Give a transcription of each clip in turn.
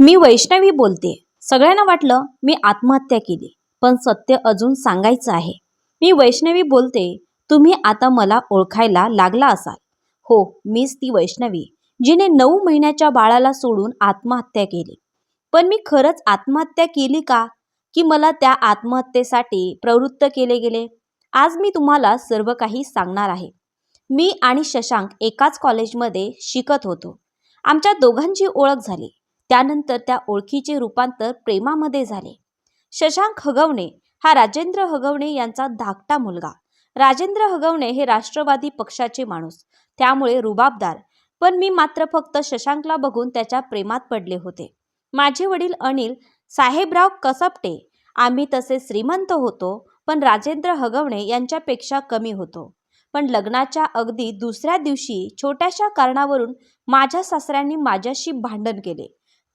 मी वैष्णवी बोलते. सगळ्यांना वाटलं मी आत्महत्या केली पण सत्य अजून सांगायचं आहे. मी वैष्णवी बोलते तुम्ही आता मला ओळखायला लागला असाल. हो मीच ती वैष्णवी जिने नऊ महिन्याच्या बाळाला सोडून आत्महत्या केली. पण मी खरंच आत्महत्या केली का? की मला त्या आत्महत्येसाठी प्रवृत्त केले गेले? आज मी तुम्हाला सर्व काही सांगणार आहे. मी आणि शशांक एकाच कॉलेजमध्ये शिकत होतो. आमच्या दोघांची ओळख झाली. त्यानंतर त्या ओळखीचे रूपांतर प्रेमामध्ये झाले. शशांक हगवणे हा राजेंद्र हगवणे यांचा धाकटा मुलगा. राजेंद्र हगवणे हे राष्ट्रवादी पक्षाचे माणूस. त्यामुळे रुबाबदार. पण मी मात्र फक्त शशांकला बघून त्याच्या प्रेमात पडले होते. माझे वडील अनिल साहेबराव कसपटे. आम्ही तसे श्रीमंत होतो पण राजेंद्र हगवणे यांच्यापेक्षा कमी होतो. पण लग्नाच्या अगदी दुसऱ्या दिवशी छोट्याशा कारणावरून माझ्या सासऱ्यांनी माझ्याशी भांडण केले.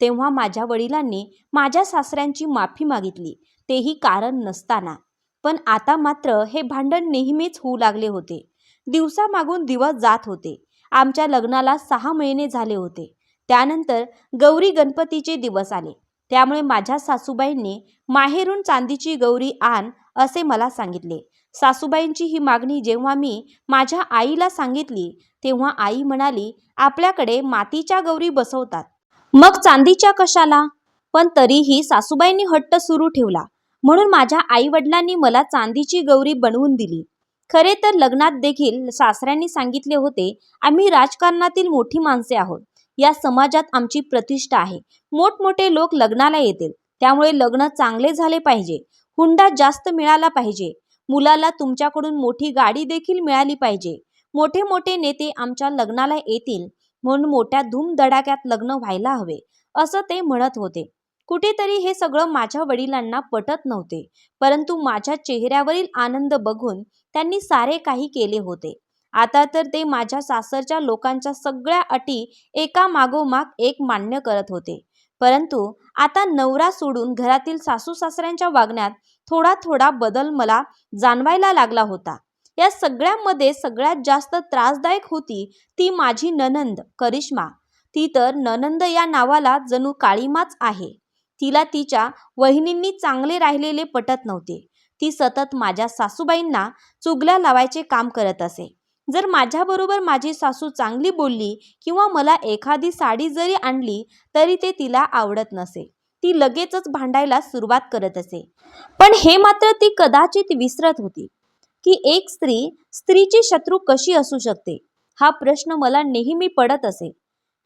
तेव्हा माझ्या वडिलांनी माझ्या सासऱ्यांची माफी मागितली. तेही कारण नसताना. पण आता मात्र हे भांडण नेहमीच होऊ लागले होते. दिवसामागून दिवस जात होते. आमच्या लग्नाला सहा महिने झाले होते. त्यानंतर गौरी गणपतीचे दिवस आले. त्यामुळे माझ्या सासूबाईंनी माहेरून चांदीची गौरी आण असे मला सांगितले. सासूबाईंची ही मागणी जेव्हा मी माझ्या आईला सांगितली तेव्हा आई म्हणाली आपल्याकडे मातीच्या गौरी बसवतात. मग चांदीच्या कशाला? पण तरीही सासूबाईंनी हट्ट सुरू ठेवला. म्हणून माझ्या आईवडिलांनी मला चांदीची गौरी बनवून दिली. खरे तर लग्नात देखील सासऱ्यांनी सांगितले होते आम्ही राजकारणातील मोठी माणसे आहोत. या समाजात आमची प्रतिष्ठा आहे. मोठमोठे लोक लग्नाला येतील. त्यामुळे लग्न चांगले झाले पाहिजे. हुंडा जास्त मिळाला पाहिजे. मुलाला तुमच्याकडून मोठी गाडी देखील मिळाली पाहिजे. मोठे मोठे नेते आमच्या लग्नाला येतील. म्हणून मोठ्या धूमधडाक्यात लग्न व्हायला हवे असं ते म्हणत होते. कुठेतरी हे सगळं माझ्या वडिलांना पटत नव्हते परंतु माझ्या चेहऱ्यावरील आनंद बघून त्यांनी सारे काही केले होते. आता तर ते माझ्या सासरच्या लोकांच्या सगळ्या अटी एका मागोमाग एक मान्य करत होते. परंतु आता नवरा सोडून घरातील सासू सासऱ्यांच्या वागण्यात थोडा थोडा बदल मला जाणवायला लागला होता. या सगळ्यामध्ये सगळ्यात जास्त त्रासदायक होती ती माझी ननंद करिश्मा. ती तर ननंद या नावाला जणू काळीमाच आहे. तिला तिच्या वहिनींनी चांगले राहिलेले पटत नव्हते. ती सतत माझ्या सासूबाईंना चुगल्या लावायचे काम करत असे. जर माझ्याबरोबर माझी सासू चांगली बोलली किंवा मला एखादी साडी जरी आणली तरी ते तिला आवडत नसे. ती लगेचच भांडायला सुरुवात करत असे. पण हे मात्र ती कदाचित विसरत होती. की एक स्त्री स्त्रीची शत्रू कशी असू शकते? हा प्रश्न मला नेहमी पडत असे.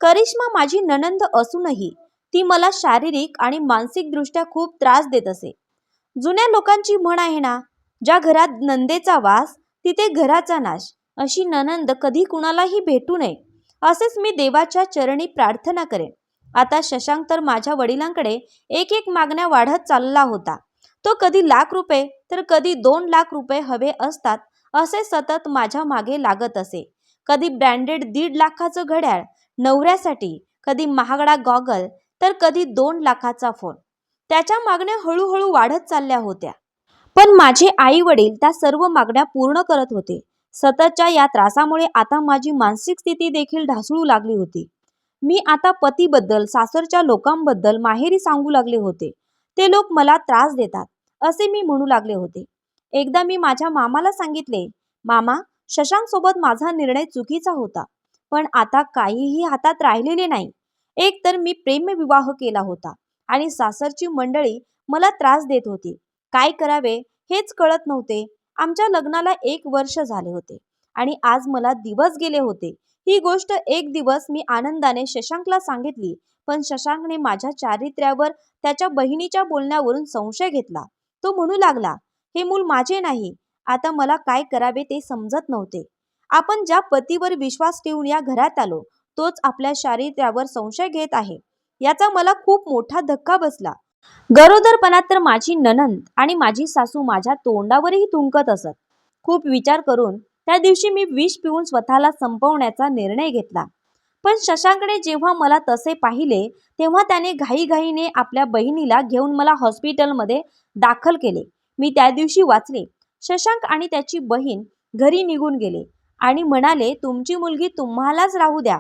करिश्मा माझी ननंद असूनही ती मला शारीरिक आणि मानसिकदृष्ट्या खूप त्रास देत असे. जुन्या लोकांची म्हण आहे ना ज्या घरात नंदेचा वास तिथे घराचा नाश अशी ननंद कधी कुणालाही भेटू नये. असेच मी देवाच्या चरणी प्रार्थना करेन. आता शशांक तर माझ्या वडिलांकडे एक एक मागण्या वाढत चालला होता. तो कधी लाख रुपये तर कधी दोन लाख रुपये हवे असतात असे सतत माझ्या मागे लागत असे. कधी ब्रँडेड दीड लाखाचं घड्याळ नवऱ्यासाठी कधी महागडा गॉगल तर कधी दोन लाखाचा फोन. त्याच्या मागण्या हळूहळू वाढत चालल्या होत्या. पण माझे आई वडील त्या सर्व मागण्या पूर्ण करत होते. सततच्या या त्रासामुळे आता माझी मानसिक स्थिती देखील ढासळू लागली होती. मी आता पतीबद्दल सासरच्या लोकांबद्दल माहेरी सांगू लागले होते. ते लोक मला त्रास देतात असे मी म्हणू लागले होते. एकदा मी माझ्या मामाला सांगितले मामा शशांक सोबत माझा निर्णय चुकीचा होता पण आता काहीही हातात राहिलेले नाही. एक तर मी प्रेमविवाह केला होता आणि सासरची मंडळी मला त्रास देत होती. काय करावे हेच कळत नव्हते. आमच्या लग्नाला एक वर्ष झाले होते. आणि आज मला दिवस गेले होते. ही गोष्ट एक दिवस मी आनंदाने शशांकला सांगितली पण शशांकने माझ्या चारित्र्यावर त्याच्या बहिणीच्या बोलण्यावरून संशय घेतला. तो म्हणू लागला हे मूल माझे नाही. आता मला काय करावे ते समजत नव्हते. आपण ज्या पतीवर विश्वास ठेवून या घरात आलो तोच आपल्या चारित्र्यावर संशय घेत आहे. याचा मला खूप मोठा धक्का बसला. गरोदरपणात तर माझी ननंद आणि माझी सासू माझ्या तोंडावरही थुंकत असत. खूप विचार करून त्या दिवशी मी विष पिऊन स्वतःला संपवण्याचा निर्णय घेतला. पण शशांकने जेव्हा मला तसे पाहिले तेव्हा त्याने घाईघाईने आपल्या बहिणीला घेऊन मला हॉस्पिटलमध्ये दाखल केले. मी त्या दिवशी वाचले. शशांक आणि त्याची बहीण घरी निघून गेले आणि म्हणाले तुमची मुलगी तुम्हालाच राहू द्या.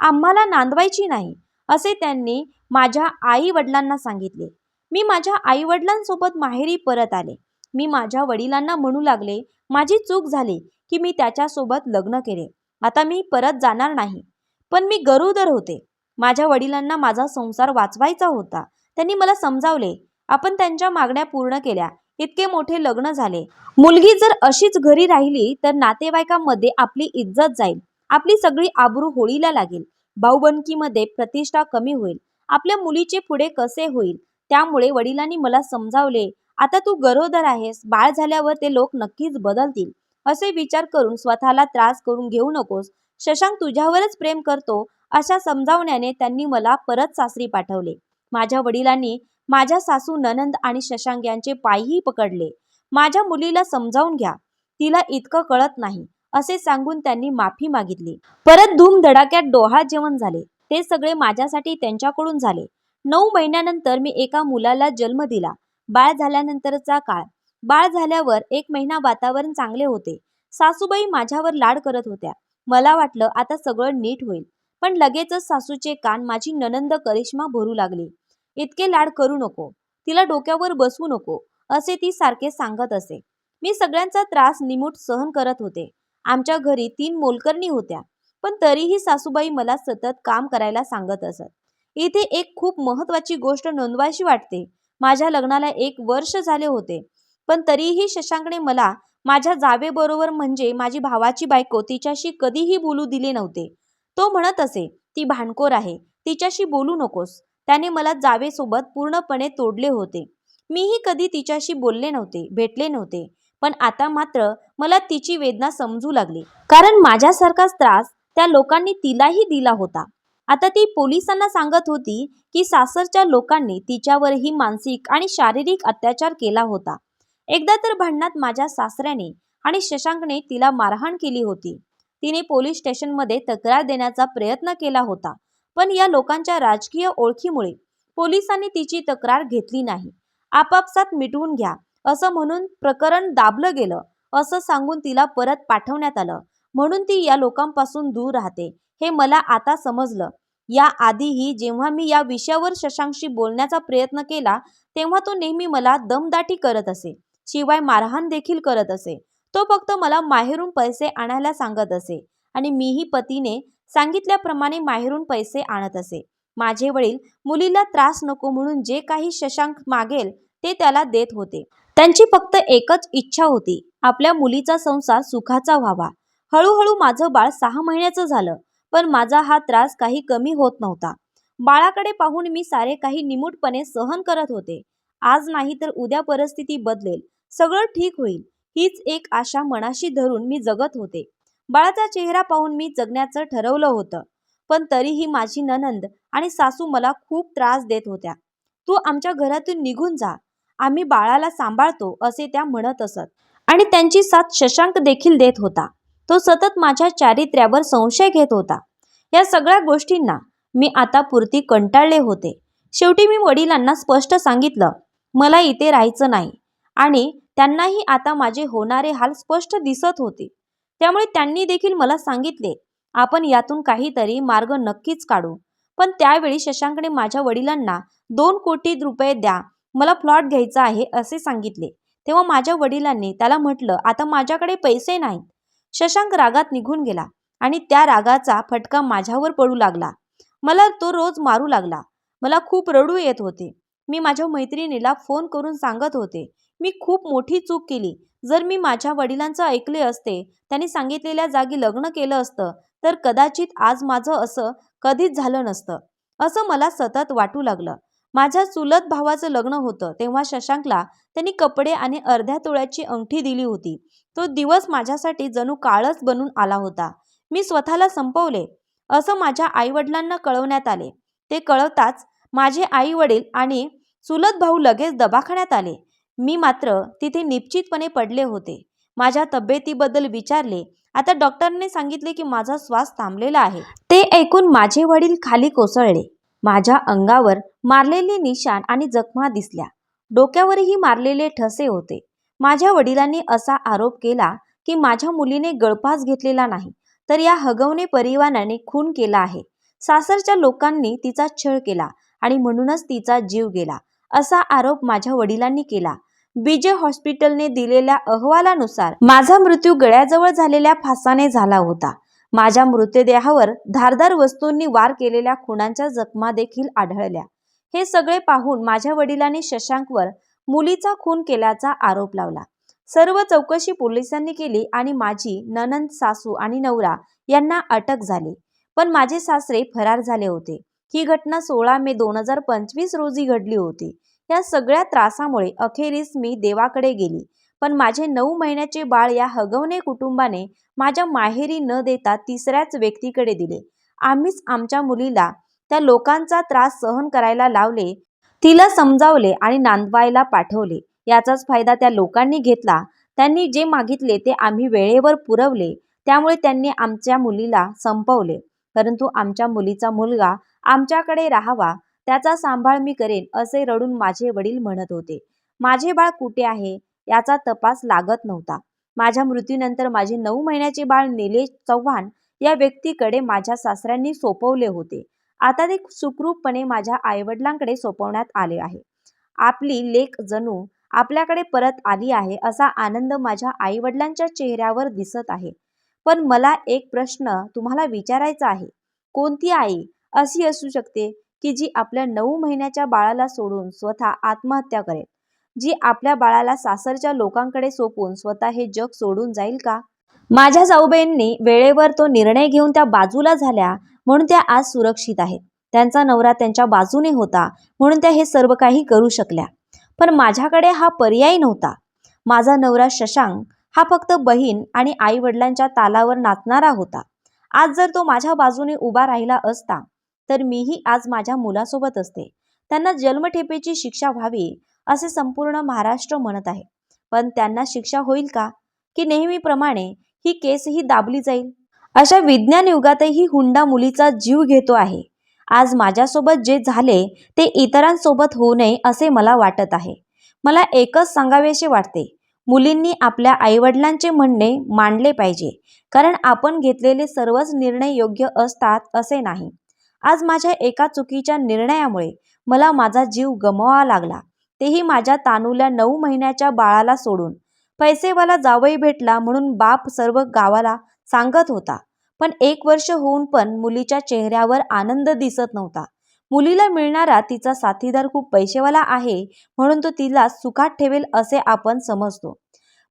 आम्हाला नांदवायची नाही असे त्यांनी माझ्या आई वडिलांना सांगितले. मी माझ्या आई वडिलांसोबत माहेरी परत आले. मी माझ्या वडिलांना म्हणू लागले माझी चूक झाली की मी त्याच्यासोबत लग्न केले. आता मी परत जाणार नाही. पण मी गरोदर होते. माझ्या वडिलांना माझा संसार वाचवायचा होता. त्यांनी मला समजावले आपण त्यांच्या मागण्या पूर्ण केल्या. इतके मोठे लग्न झाले. मुलगी जर अशीच घरी राहिली तर नातेवाईकांमध्ये आपली इज्जत जाईल. आपली सगळी आबरू होळीला लागेल. भाऊबंदकीमध्ये प्रतिष्ठा कमी होईल. आपल्या मुलीचे पुढे कसे होईल? त्यामुळे वडिलांनी मला समजावले आता तू गरोदर आहेस बाळ झाल्यावर ते लोक नक्कीच बदलतील. असे विचार करून स्वतःला त्रास करून घेऊ नकोस. शशांक तुझ्यावरच प्रेम करतो अशा समजावण्याने त्यांनी मला परत सासरी पाठवले. माझ्या वडिलांनी माझ्या सासू ननंद आणि शशांक यांचे पायही पकडले. माझ्या मुलीला समजावून घ्या. तिला इतकं कळत नाही असे सांगून त्यांनी माफी मागितली. परत धूम धडाक्यात डोहा जेवण झाले. ते सगळे माझ्यासाठी त्यांच्याकडून झाले. नऊ महिन्यानंतर मी एका मुलाला जन्म दिला. बाळ झाल्यानंतरचा काळ. बाळ झाल्यावर एक महिना वातावरण चांगले होते. सासूबाई माझ्यावर लाड करत होत्या. मला वाटलं आता सगळं नीट होईल. पण लगेचच सासूचे कान माझी ननंद करिश्मा भरू लागली. इतके लाड करू नको. तिला डोक्यावर बसवू नको असे ती सारखे सांगत असे. मी सगळ्यांचा त्रास निमूट सहन करत होते. आमच्या घरी तीन मोलकरणी होत्या. पण तरीही सासूबाई मला सतत काम करायला सांगत असत. इथे एक खूप महत्वाची गोष्ट नोंदवायची वाटते. माझ्या लग्नाला एक वर्ष झाले होते. पण तरीही शशांकने मला माझ्या जावेबरोबर म्हणजे माझी भावाची बायको तिच्याशी कधीही बोलू दिले नव्हते. तो म्हणत असे ती भांडखोर आहे तिच्याशी बोलू नकोस त्याने मला जावेसोबत पूर्णपणे तोडले होते. मीही कधी तिच्याशी बोलले नव्हते भेटले नव्हते. पण आता मात्र मला तिची वेदना समजू लागली. कारण माझ्यासारखाच त्रास त्या लोकांनी तिलाही दिला होता. आता ती पोलिसांना सांगत होती की सासरच्या लोकांनी तिच्यावरही मानसिक आणि शारीरिक अत्याचार केला होता. एकदा तर भांडणात माझ्या सासऱ्याने आणि शशांकने तिला मारहाण केली होती. तिने पोलीस स्टेशनमध्ये तक्रार देण्याचा प्रयत्न केला होता पण या लोकांच्या राजकीय ओळखीमुळे पोलिसांनी तिची तक्रार घेतली नाही. आपापसात मिटवून घ्या असं म्हणून प्रकरण दाबलं गेलं असं सांगून तिला परत पाठवण्यात आलं. म्हणून ती या लोकांपासून दूर राहते हे मला आता समजलं. या आधीही जेव्हा मी या विषयावर शशांकशी बोलण्याचा प्रयत्न केला तेव्हा तो नेहमी मला दमदाटी करत असे. शिवाय मारहाण देखील करत असे. तो फक्त मला माहेरून पैसे आणायला सांगत असे. आणि मीही पतीने सांगितल्याप्रमाणे माहेरून पैसे आणत असे. माझे वडील मुलीला त्रास नको म्हणून जे काही शशांक मागेल ते त्याला देत होते. त्यांची फक्त एकच इच्छा होती. आपल्या मुलीचा संसार सुखाचा व्हावा. हळूहळू माझं बाळ सहा महिन्याचं झालं. पण माझा हा त्रास काही कमी होत नव्हता. बाळाकडे पाहून मी सारे काही निमूटपणे सहन करत होते. आज नाही तर उद्या परिस्थिती बदलेल. सगळं ठीक होईल. हीच एक आशा मनाशी धरून मी जगत होते. बाळाचा चेहरा पाहून मी जगण्याचं ठरवलं होतं. पण तरीही माझी ननंद आणि सासू मला खूप त्रास देत होत्या. तू आमच्या घरातून निघून जा. आम्ही बाळाला सांभाळतो असे त्या म्हणत असत. आणि त्यांची साथ शशांक देखील देत होता. तो सतत माझ्या चारित्र्यावर संशय घेत होता. या सगळ्या गोष्टींना मी आता पुरती कंटाळले होते. शेवटी मी वडिलांना स्पष्ट सांगितलं मला इथे राहायचं नाही. आणि त्यांनाही आता माझे होणारे हाल स्पष्ट दिसत होते. त्यामुळे त्यांनी देखील मला सांगितले आपण यातून काहीतरी मार्ग नक्कीच काढू. पण त्यावेळी शशांकने माझ्या वडिलांना दोन कोटी रुपये द्या मला प्लॉट घ्यायचा आहे असे सांगितले. तेव्हा माझ्या वडिलांनी त्याला म्हटलं आता माझ्याकडे पैसे नाहीत. शशांक रागात निघून गेला आणि त्या रागाचा फटका माझ्यावर पडू लागला. मला तो रोज मारू लागला. मला खूप रडू येत होते. मी माझ्या मैत्रिणीला फोन करून सांगत होते. मी खूप मोठी चूक केली. जर मी माझ्या वडिलांचं ऐकले असते त्यांनी सांगितलेल्या जागी लग्न केलं असतं तर कदाचित आज माझं असं कधीच झालं नसतं. असं मला सतत वाटू लागलं. माझ्या चुलत भावाचं लग्न होतं तेव्हा शशांकला त्यांनी कपडे आणि अर्ध्या तोळ्याची अंगठी दिली होती. तो दिवस माझ्यासाठी जणू काळच बनून आला होता. मी स्वतःला संपवले. असं माझ्या आईवडिलांना कळवण्यात आले. ते कळवताच माझे आई वडील आणि चुलत भाऊ लगेच दवाखान्यात आले. मी मात्र तिथे निश्चितपणे पडले होते. माझ्या तब्येतीबद्दल विचारले. आता डॉक्टरने सांगितले की माझा श्वास थांबलेला आहे. ते ऐकून माझे वडील खाली कोसळले. माझ्या अंगावर मारलेले निशाण आणि जखमा दिसल्या. डोक्यावरही मारलेले ठसे होते. माझ्या वडिलांनी असा आरोप केला की माझ्या मुलीने गळफास घेतलेला नाही तर या हगवणे परिवाराने खून केला आहे. सासरच्या लोकांनी तिचा छळ केला आणि म्हणूनच तिचा जीव गेला असा आरोप माझ्या वडिलांनी केला. बीजे हॉस्पिटलने दिलेल्या अहवालानुसार माझा मृत्यू गळ्याजवळ झालेल्या फासाने झाला होता. माझ्या मृतदेहावर धारदार वस्तूंनी वार केलेल्या खुणांच्या जखमा देखील आढळल्या. हे सगळे पाहून माझ्या वडिलांनी शशांकवर मुलीचा खून केल्याचा आरोप लावला. सर्व चौकशी पोलिसांनी केली आणि माझी ननंद सासू आणि नवरा यांना अटक झाली. पण माझे सासरे फरार झाले होते. ही घटना सोळा मे दोन हजार पंचवीस रोजी घडली होती. या सगळ्या त्रासामुळे अखेरीस मी देवाकडे गेली. पण माझे नऊ महिन्याचे बाळ या हगवणे कुटुंबाने माझ्या माहेरी न देता तिसऱ्याच व्यक्तीकडे दिले. आम्हीच आमच्या मुलीला त्या लोकांचा त्रास सहन करायला लावले तिला समजावले आणि नांदवायला पाठवले. याचाच फायदा त्या लोकांनी घेतला. त्यांनी जे मागितले ते आम्ही वेळेवर पुरवले. त्यामुळे त्यांनी आमच्या मुलीला संपवले. परंतु आमच्या मुलीचा मुलगा आमच्याकडे राहावा त्याचा सांभाळ मी करेन असे रडून माझे वडील म्हणत होते. माझे बाळ कुठे आहे? याचा तपास लागत नव्हता. माझ्या मृत्यूनंतर माझे नऊ महिन्याचे बाळ निलेश चव्हाण या व्यक्तीकडे माझ्या सासऱ्यांनी सोपवले होते. आता ते सुखरूपपणे माझ्या आईवडिलांकडे सोपवण्यात आले आहे. आपली लेख जणू आपल्याकडे परत आली आहे असा आनंद माझ्या आईवडिलांच्या चेहऱ्यावर दिसत आहे. पण मला एक प्रश्न तुम्हाला विचारायचा आहे. कोणती आई अशी असू शकते की जी आपल्या नऊ महिन्याच्या बाळाला सोडून स्वतः आत्महत्या करेल? जी आपल्या बाळाला सासरच्या लोकांकडे सोपून स्वतः हे जग सोडून जाईल का? माझ्या जाऊबाईंनी वेळेवर तो निर्णय घेऊन त्या बाजूला झाल्या म्हणून त्या आज सुरक्षित आहेत. त्यांचा नवरा त्यांच्या बाजूने होता म्हणून त्या हे सर्व काही करू शकल्या. पण माझ्याकडे हा पर्याय नव्हता. माझा नवरा शशांक हा फक्त बहीण आणि आई वडिलांच्या तालावर नाचणारा होता. आज जर तो माझ्या बाजूने उभा राहिला असता तर मीही आज माझ्या मुलासोबत असते. त्यांना जन्मठेपेची शिक्षा व्हावी असे संपूर्ण महाराष्ट्र म्हणत आहे. पण त्यांना शिक्षा होईल का? की नेहमीप्रमाणे ही केसही दाबली जाईल? अशा विज्ञान युगातही हुंडा मुलीचा जीव घेतो आहे. आज माझ्यासोबत जे झाले ते इतरांसोबत होऊ नये असे मला वाटत आहे. मला एकच सांगावेसे वाटते. मुलींनी आपल्या आईवडिलांचे म्हणणे मांडले पाहिजे. कारण आपण घेतलेले सर्वच निर्णय योग्य असतात असे नाही. आज माझ्या एका चुकीच्या निर्णयामुळे मला माझा जीव गमवावा लागला. तेही माझ्या तानुल्या नऊ महिन्याच्या बाळाला सोडून. पैसेवाला जावई भेटला म्हणून बाप सर्व गावाला सांगत होता. पण एक वर्ष होऊन पण मुलीच्या चेहऱ्यावर आनंद दिसत नव्हता. मुलीला मिळणारा तिचा साथीदार खूप पैसेवाला आहे म्हणून तो तिला सुखात ठेवेल असे आपण समजतो.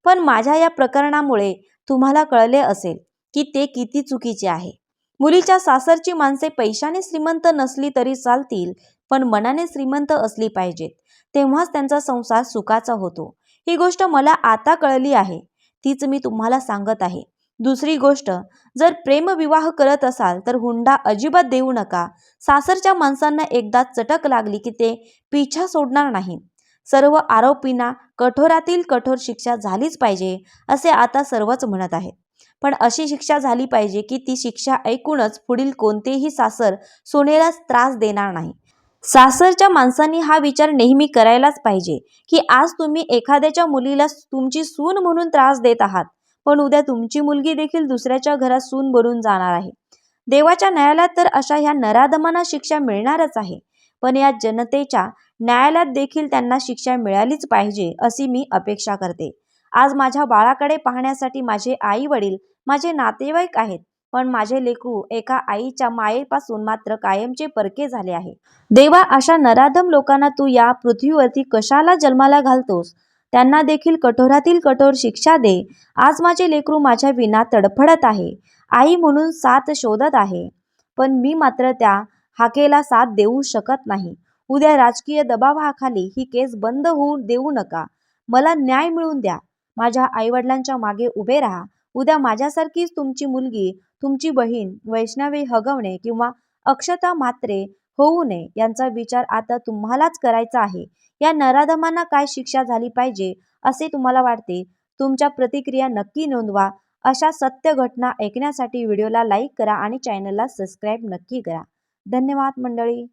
पण माझ्या या प्रकरणामुळे तुम्हाला कळले असेल की ते किती चुकीचे आहे. मुलीच्या सासरची माणसे पैशाने श्रीमंत नसली तरी चालतील पण मनाने श्रीमंत असली पाहिजेत. तेव्हाच त्यांचा संसार सुखाचा होतो. ही गोष्ट मला आता कळली आहे. तीच मी तुम्हाला सांगत आहे. दुसरी गोष्ट जर प्रेमविवाह करत असाल तर हुंडा अजिबात देऊ नका. सासरच्या माणसांना एकदा चटक लागली की ते पिछा सोडणार नाही. सर्व आरोपींना कठोरातील कठोर शिक्षा झालीच पाहिजे असे आता सर्वच म्हणत आहेत. पण अशी शिक्षा झाली पाहिजे की ती शिक्षा ऐकूनच पुढील कोणतेही सासर सोनेला त्रास देणार नाही. सासरच्या माणसांनी हा विचार नेहमी करायलाच पाहिजे की आज तुम्ही एखाद्याच्या मुलीला तुमची सून म्हणून त्रास देत आहात पण उद्या तुमची मुलगी देखील दुसऱ्याच्या घरात सून बनून जाणार आहे. देवाच्या न्यायालयात तर अशा ह्या नराधमांना शिक्षा मिळणारच आहे पण या जनतेच्या न्यायालयात देखील त्यांना शिक्षा मिळालीच पाहिजे अशी मी अपेक्षा करते. आज माझ्या बाळाकडे पाहण्यासाठी माझे आई वडील माझे नातेवाईक आहेत पण माझे लेकरू एका आईच्या मायेपासून मात्र कायमचे परके झाले आहे. देवा अशा नराधम लोकांना तू या पृथ्वीवरती कशाला जन्माला घालतोस? त्यांना देखील कठोरातील कठोर शिक्षा दे. आज माझे लेकरू माझ्या विना तडफडत आहे. आई म्हणून साथ शोधत आहे. पण मी मात्र त्या हाकेला साथ देऊ शकत नाही. उद्या राजकीय दबावाखाली ही केस बंद होऊ देऊ नका. मला न्याय मिळवून द्या. माझ्या आईवडिलांच्या मागे उभे राहा. उद्या माझ्यासारखीच तुमची मुलगी तुमची बहीण वैष्णवी हगवणे किंवा अक्षता मात्रे होऊ नये यांचा विचार आता तुम्हालाच करायचा आहे. या नराधमांना काय शिक्षा झाली पाहिजे असे तुम्हाला वाटते? तुमच्या प्रतिक्रिया नक्की नोंदवा. अशा सत्य घटना ऐकण्यासाठी व्हिडिओला लाईक करा आणि चॅनलला सबस्क्राईब नक्की करा. धन्यवाद मंडळी.